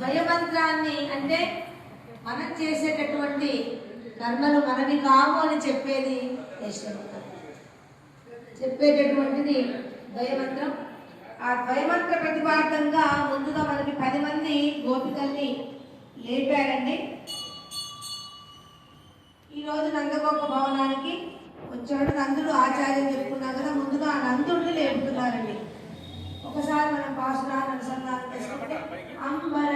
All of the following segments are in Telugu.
ద్వయమంత్రాన్ని అంటే మనం చేసేటటువంటి కర్మలు మనవి కావు అని చెప్పేది యశ్వమంత్రం చెప్పేటటువంటిది ద్వయమంత్రం ఆ ద్వయమంత్ర ప్రతిపాదంగా ముందుగా మనకి పది మంది గోపికల్ని లేపారండి. ఈరోజు నందగొప్ప భవనానికి వచ్చాడు. నందుడు ఆచార్యం చెప్పుకున్నా కదా ముందుగా ఆ నందుడిని లేపుతున్నారండి. ఒకసారి మనం పాసురాన్ని అనుసంధానం చేసుకుంటే అంబర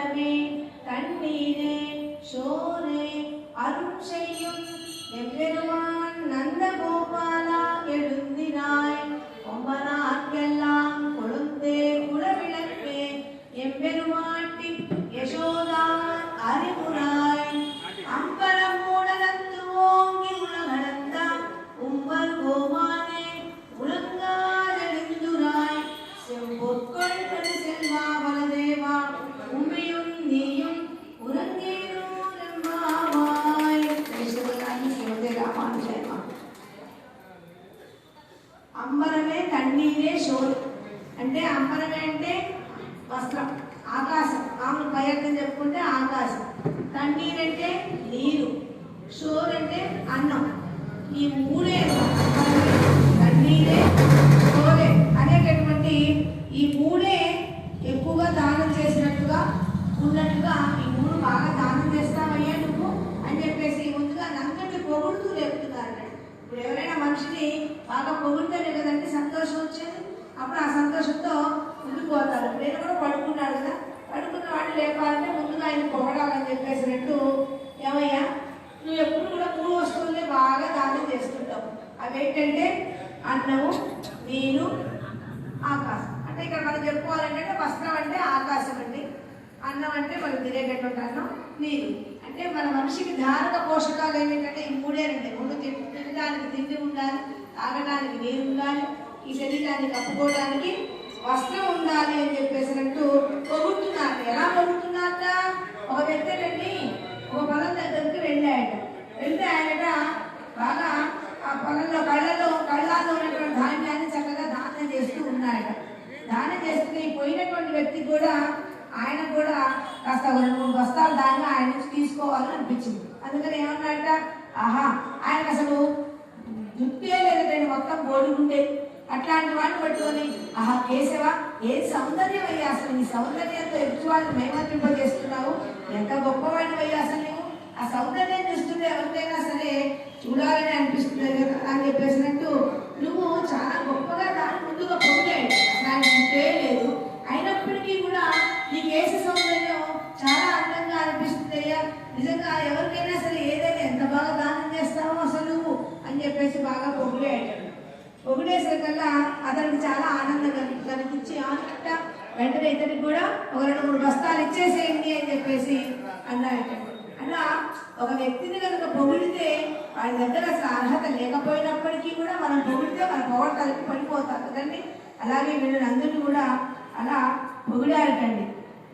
అంబరమే తన్నీరే షోలు అంటే అంబరమే అంటే వస్త్రం ఆకాశం. మామూలు ప్రయత్నం చెప్పుకుంటే ఆకాశం. తన్నీరు అంటే నీరు షోర్ అంటే అన్నం. ఈ మూడే తన్నీరే షోరే అనేటటువంటి ఈ మూడే ఎక్కువగా దానం చేసినట్టుగా ఉన్నట్టుగా ఈ మూడు బాగా దానం చేస్తావయ్యా నువ్వు అని చెప్పేసి ముందుగా నందుడిని పొగుడుతూ లేపుతున్నారు. ఇప్పుడు ఎవరైనా మనిషిని బాగా పొగిడితేనే కదండి సంతోషం వచ్చేది? అప్పుడు ఆ సంతోషంతో ఉండిపోతారు. నేను కూడా పడుకున్నాడు కదా. పడుకున్న వాడిని లేపాలంటే ముందుగా ఆయన పొగడాలని చెప్పేసినట్టు ఏమయ్యా నువ్వు ఎప్పుడు కూడా మూడు వస్తువులే బాగా దానం చేస్తుంటావు. అవి ఏంటంటే అన్నము నీరు ఆకాశం. అంటే ఇక్కడ మనం చెప్పుకోవాలంటే వస్త్రం అంటే ఆకాశం అండి. అన్నం అంటే మనం తినేటటువంటి అన్నం నీరు. అంటే మన మనిషికి ధారక పోషకాలు ఏమిటంటే ఈ మూడేనండి ముందు తిన్- తినడానికి తిండి ఉండాలి తాగడానికి నీరు ఉండాలి ఈ శరీరాన్ని కప్పుకోవడానికి వస్త్రం ఉండాలి అని చెప్పేసినట్టు పొగుడుతున్నారు ఎలా పొగుడుతున్నారట? ఒక వ్యక్తి ఒక పొలం దగ్గరికి వెళ్ళాయట. వెళ్తే ఆయనట బాగా ఆ పొలంలో కళ్ళలో కళ్ళాల్లో ఉన్నటువంటి ధాన్యాన్ని చక్కగా దానం చేస్తూ ఉన్నాయట. దానం చేస్తూ పోయినటువంటి వ్యక్తి కూడా ఆయన కూడా కాస్త రెండు మూడు బస్తాలు దాన్ని ఆయన నుంచి తీసుకోవాలని అనిపించింది. అందుకని ఏమన్నాడట? ఆహా ఆయన అసలు జుట్టే లేదండి మొత్తం బోడిగుండే అట్లాంటి వాడిని పట్టుకొని ఆహా కేశవ ఏ సౌందర్యం అయ్యా అసలు నీ సౌందర్యంతో ఎదుటి వాళ్ళని మైమర్పింపజేస్తున్నావు ఎంత గొప్పవాడిని అయ్యా అసలు నువ్వు ఆ సౌందర్యం చూస్తుంటే ఎవరికైనా సరే చూడాలని అనిపిస్తుంది కదా అని చెప్పేసినట్టు నువ్వు చాలా గొప్పగా దాని ముందుగా పొగిడాడు అసలు ఆయన జుట్టే లేదు అయినప్పటికీ కూడా నీ కేశ సౌందర్యం చాలా అందంగా అనిపిస్తుంది అయ్యా నిజంగా ఎవరికైనా సరే ఏదైనా ఎంత బాగా దానం చేస్తావో అసలు నువ్వు అని చెప్పేసి బాగా పొగిడాడు పొగిడేసరికల్లా అతనికి చాలా ఆనందం కలిగి కనిపించి ఆనంద వెంటనే ఇతనికి కూడా ఒక రెండు మూడు బస్తాలు ఇచ్చేసేయండి అని చెప్పేసి అన్నాయట అలా ఒక వ్యక్తిని కనుక పొగిడితే వాడి దగ్గర అసలు అర్హత లేకపోయినప్పటికీ కూడా మనం పొగిడితే మన పొగడతలకి పడిపోతాం కదండి. అలాగే వీళ్ళని అందరినీ కూడా అలా పొగిడారటండి.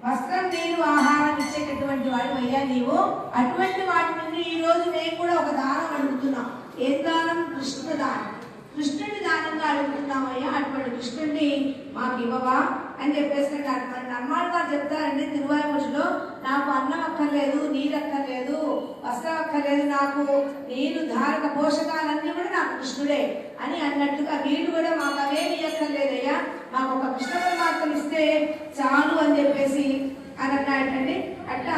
వస్త్రం నీరు ఆహారం ఇచ్చేటటువంటి వాడు అయ్యా నీవు. అటువంటి వాటి నుండి ఈ రోజు మేము కూడా ఒక దానం అడుగుతున్నాం. ఏం దానం కృష్ణ దానం కృష్ణుడి దానంగా అడుగుతున్నామయ్యా. అటువంటి కృష్ణుడిని మాకు ఇవ్వవా అని చెప్పేసి అంటారు మరి నమ్మాడు గారు చెప్తారండి తిరువాయుషులో నాకు అన్నం అక్కర్లేదు నీరు అక్కర్లేదు వస్త్రం అక్కర్లేదు నాకు నీరు ధారక పోషకాలన్నీ కూడా నాకు కృష్ణుడే అని అన్నట్టుగా వీళ్ళు కూడా మాకు అవేమి అక్కర్లేదయ్యా మాకు ఒక కృష్ణ పరమాత్మని ఇస్తే చాలు అని చెప్పేసి అని అన్నాడండి అట్లా